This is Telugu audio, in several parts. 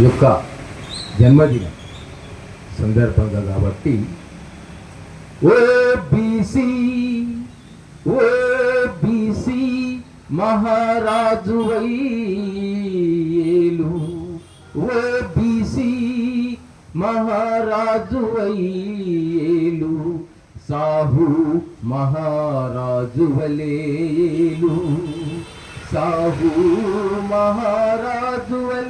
యొక్క జన్మదిన సందర్భంగా కాబట్టి ఓబీసీ ఓబీసీ మహారాజు వైలు ఓబీసీ మహారాజు వైలు సాహు మహారాజు వలేలు సాహు మహారాజు వలేలు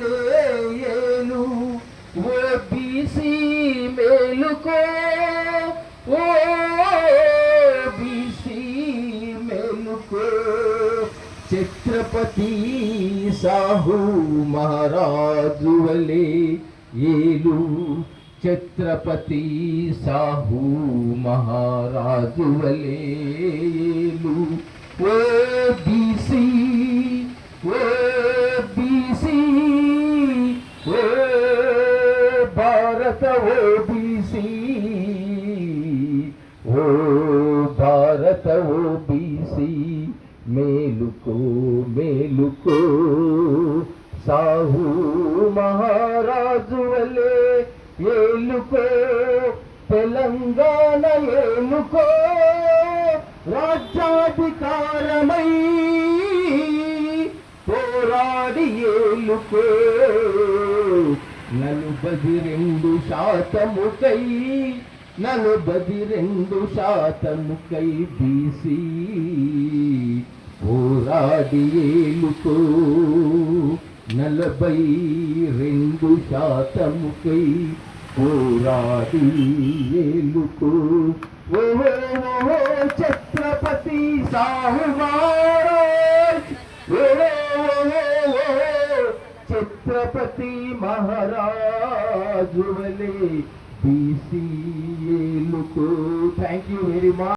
మేలుకో ఓ బీసీ మేలుకో साहू సాహు మహారాజు వలే ఏలు ఛత్రపతి సాహు మహారాజు వలే ఏలు ఓ బీసీ ఓ బీసీ ఓ భారత ఓ ఓ భారత ఓ బీసీ మేలుకో మేలుకో. సాహు మహారాజు వలే ఏలుకో తెలంగాణ ఏలుకో. రాజ్యాధికారమై పోరాడి ఏలుకో. నలుబది రెండు శాతముకై నలుబది రెండు శాతముకై బీసీ పోరాడి ఏలుకో నలభై రెండు శాతముకై పోరాడి ఏలుకో ఓ ఓ ఛత్రపతి సాహుమారాజ్ ఛత్రపతి మహారాజు వలే PCA Luku. Thank you very much.